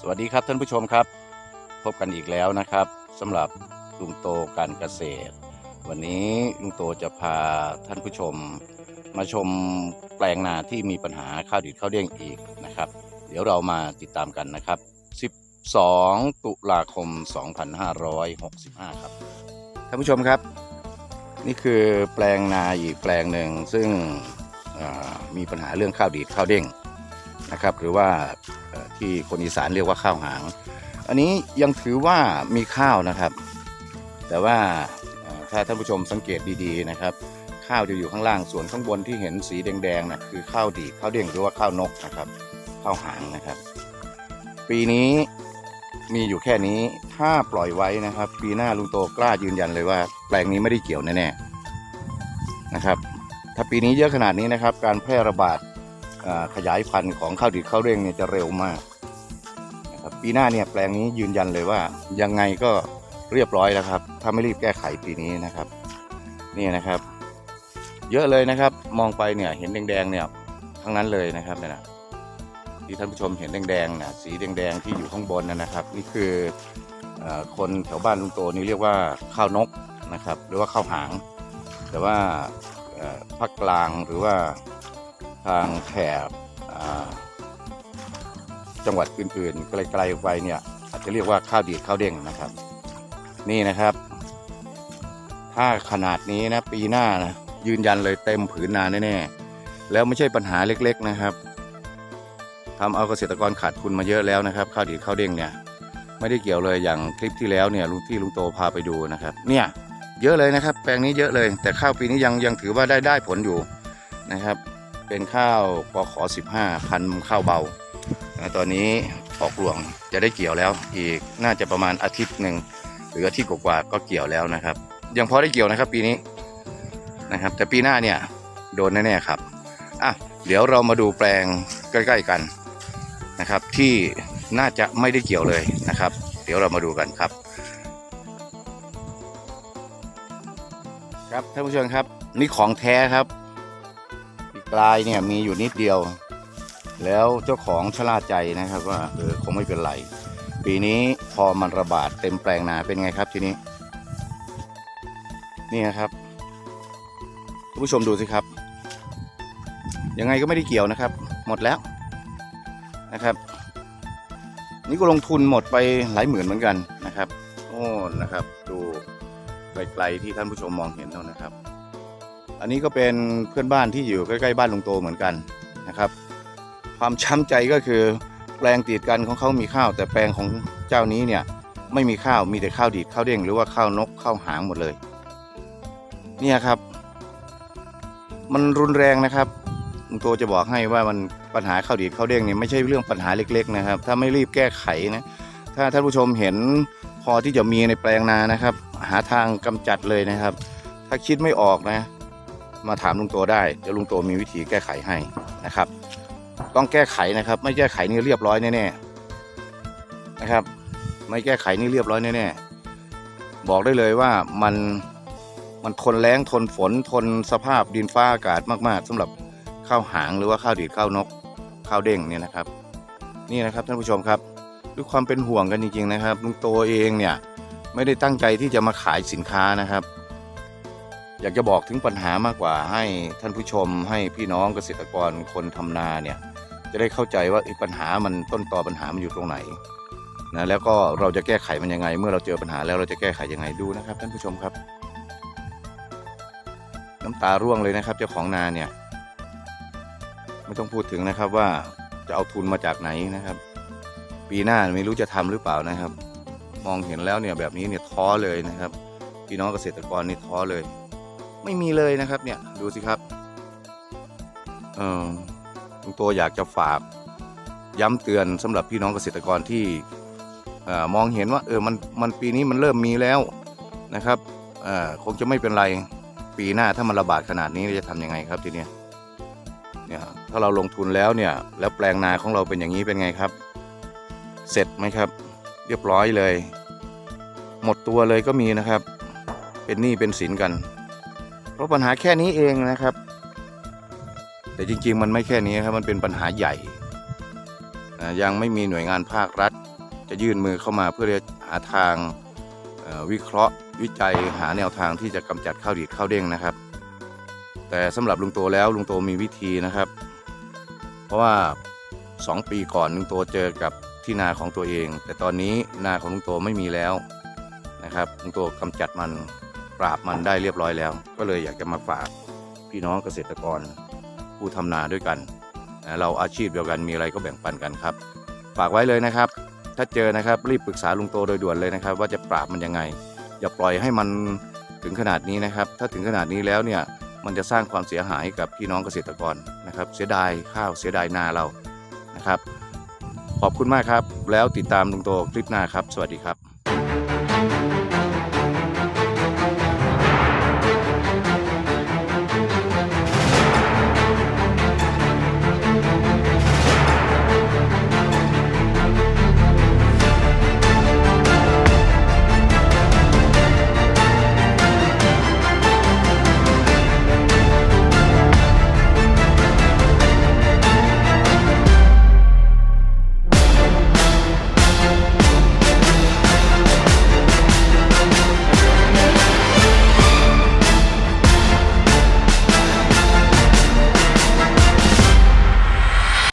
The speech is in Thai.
สวัสดีครับท่านผู้ชมครับ พบกันอีกแล้วนะครับสำหรับลุงโตการเกษตร วันนี้ลุงโตจะพาท่านผู้ชม มาชมแปลงนาที่มีปัญหาข้าวดีดข้าวเด้งอีกนะครับ เดี๋ยวเรามาติดตามกันนะครับ 12 ตุลาคม 2565 ครับท่านผู้ชมครับ นี่คือแปลงนาอีกแปลงหนึ่งซึ่งมีปัญหาเรื่องข้าวดีดข้าวเด้งนะครับ หรือว่า ที่คนอีสานเรียกว่าข้าวหาง อันนี้ยังถือว่ามีข้าวนะครับ แต่ว่าถ้าท่านผู้ชมสังเกตดีๆนะครับ ข้าวจะอยู่ข้างล่างส่วนข้างบนที่เห็นสีแดงๆนะคือข้าวดีข้าวเด้งหรือว่าข้าวนกนะครับข้าวหางนะครับ ปีนี้มีอยู่แค่นี้ถ้าปล่อยไว้นะครับ ปีหน้าลุงโตกล้ายืนยันเลยว่า แปลงนี้ไม่ได้เกี่ยวแน่ๆนะครับ ถ้าปีนี้เยอะขนาดนี้นะครับ การแพร่ระบาด ขยายพันธุ์ของข้าวดีดข้าวเด้งเนี่ยจะเร็วมากนะครับปีหน้าเนี่ยแปลงนี้ยืนยันเลยว่ายังไงก็เรียบร้อยแล้วครับ ถ้าไม่รีบแก้ไขปีนี้นะครับนี่นะครับ เยอะเลยนะครับมองไปเนี่ยเห็นแดงๆเนี่ยทั้งนั้นเลยนะครับเนี่ยนะที่ท่านผู้ชมเห็นแดงๆนะสีแดงๆที่อยู่ข้างบนนะครับ นี่คืออคนแถวบ้านลุงโตนี่เรียกว่าข้าวนกนะครับ หรือว่าข้าวหาง แต่ว่าภาคกลางหรือว่า ทางแถบจังหวัดอื่นๆ ไกลๆไปเนี่ยอาจจะเรียกว่าข้าวดีดข้าวเด้งนะครับ นี่นะครับ ถ้าขนาดนี้นะปีหน้านะยืนยันเลยเต็มผืนนาแน่ๆแล้วไม่ใช่ปัญหาเล็กๆนะครับทำเอาเกษตรกรขาดทุนมาเยอะแล้วนะครับข้าวดีดข้าวเด้งเนี่ยไม่ได้เกี่ยวเลยอย่างคลิปที่แล้วเนี่ยลุงที่ลุงโตพาไปดูนะครับ เนี่ยเยอะเลยนะครับ แปลงนี้เยอะเลย แต่ข้าวปีนี้ยังยังถือว่าได้ได้ผลอยู่นะครับ เป็นข้าวปขอ15 พันข้าวเบา ตอนนี้ออกรวงจะได้เกี่ยวแล้ว อีกน่าจะประมาณอาทิตย์หนึ่งหรืออาทิตย์กว่าก็เกี่ยวแล้วนะครับ ยังพอได้เกี่ยวนะครับปีนี้นะครับ แต่ปีหน้าเนี่ยโดนแน่ๆครับอะเดี๋ยวเรามาดูแปลงใกล้ๆกันนะครับ ที่น่าจะไม่ได้เกี่ยวเลยนะครับ เดี๋ยวเรามาดูกันครับ ครับท่านผู้ชมครับ นี่ของแท้ครับ ปีกลายเนี่ยมีอยู่นิดเดียว แล้วเจ้าของชะล่าใจนะครับว่าเออคงไม่เป็นไร ปีนี้พอมันระบาดเต็มแปลงนาเป็นไงครับทีนี้ นี่นะครับท่านผู้ชมดูสิครับ ยังไงก็ไม่ได้เกี่ยวนะครับ หมดแล้วนะครับ นี่ก็ลงทุนหมดไปหลายหมื่นเหมือนกันนะครับโอ้นะครับ ดูไกลๆที่ท่านผู้ชมมองเห็นเท่านะครับ อันนี้ก็เป็นเพื่อนบ้านที่อยู่ใกล้ๆบ้านลุงโตเหมือนกันนะครับ ความช้ำใจก็คือแปลงติดกันของเขามีข้าว แต่แปลงของเจ้านี้เนี่ยไม่มีข้าวมีแต่ข้าวดีดข้าวเด้งหรือว่าข้าวนกข้าวหางหมดเลย เนี่ยครับ มันรุนแรงนะครับลุงโตจะบอกให้ว่ามันปัญหาข้าวดีดข้าวเด้งเนี่ยไม่ใช่เรื่องปัญหาเล็ก ๆ นะครับ ถ้าไม่รีบแก้ไขนะถ้าท่านผู้ชมเห็นพอที่จะมีในแปลงนานะครับ หาทางกำจัดเลยนะครับ ถ้าคิดไม่ออกนะ มาถามลุงโตได้เดี๋ยวลุงโตมีวิธีแก้ไขให้นะครับ ต้องแก้ไขนะครับ ไม่แก้ไขนี่เรียบร้อยแน่ๆนะครับ ไม่แก้ไขนี่เรียบร้อยแน่ๆบอกได้เลยว่ามันมันทนแรงทนฝนทนสภาพดินฟ้าอากาศมาก ๆสำหรับข้าวหางหรือว่าข้าวดีดข้าวนกข้าวเด้งเนี่ยนะครับ นี่นะครับท่านผู้ชมครับด้วยความเป็นห่วงกันจริงๆนะครับลุงโตเองเนี่ยไม่ได้ตั้งใจที่จะมาขายสินค้านะครับ อยากจะบอกถึงปัญหามากกว่าให้ท่านผู้ชมให้พี่น้องเกษตรกรคนทำนาเนี่ยจะได้เข้าใจว่าปัญหามันต้นตอปัญหามันอยู่ตรงไหนนะแล้วก็เราจะแก้ไขมันยังไง เมื่อเราเจอปัญหาแล้วเราจะแก้ไขยังไงดูนะครับ ท่านผู้ชมครับ น้ำตาร่วงเลยนะครับ เจ้าของนาเนี่ย ไม่ต้องพูดถึงนะครับว่าจะเอาทุนมาจากไหนนะครับ ปีหน้าไม่รู้จะทำหรือเปล่านะครับ มองเห็นแล้วเนี่ยแบบนี้เนี่ยท้อเลยนะครับพี่น้องเกษตรกรนี่ท้อเลย ไม่มีเลยนะครับ เนี่ยดูสิครับเออลุงโตอยากจะฝากย้ำเตือนสำหรับพี่น้องเกษตรกรที่เอ่อมองเห็นว่าเออมันมันปีนี้มันเริ่มมีแล้วนะครับเอ่อคงจะไม่เป็นไรปีหน้าถ้ามันระบาดขนาดนี้จะทำยังไงครับทีเนี้ยเนี่ยถ้าเราลงทุนแล้วเนี่ยแล้วแปลงนาของเราเป็นอย่างนี้เป็นไงครับ เสร็จไหมครับ เรียบร้อยเลย หมดตัวเลยก็มีนะครับ เป็นหนี้เป็นสินกัน เพราะปัญหาแค่นี้เองนะครับ แต่จริง ๆ มันไม่แค่นี้ครับมันเป็นปัญหาใหญ่นอ่ายังไม่มีหน่วยงานภาครัฐ จะยื่นมือเข้ามาเพื่อจะหาทางวิเคราะห์วิจัยหาแนวทางที่จะกำจัดข้าวดีดข้าวเด้งนะครับ แต่สำหรับลุงโตแล้วลุงโตมีวิธีนะครับ เพราะว่า 2 ปีก่อนลุงโตเจอกับที่นาของตัวเอง แต่ตอนนี้นาของลุงโตไม่มีแล้วนะครับลุงโตกำจัดมัน ปราบมันได้เรียบร้อยแล้ว ก็เลยอยากจะมาฝากพี่น้องเกษตรกร ผู้ทำนาด้วยกันนะเราอาชีพเดียวกันมีอะไรก็แบ่งปันกันครับ ฝากไว้เลยนะครับ ถ้าเจอนะครับรีบปรึกษาลุงโตโดยด่วนเลยนะครับ ว่าจะปราบมันยังไง อย่าปล่อยให้มันถึงขนาดนี้นะครับ ถ้าถึงขนาดนี้แล้วเนี่ยมันจะสร้างความเสียหายกับพี่น้องเกษตรกรนะครับ เสียดายข้าวเสียดายนาเรานะครับ ขอบคุณมากครับ แล้วติดตามลุงโตคลิปหน้าครับ สวัสดีครับ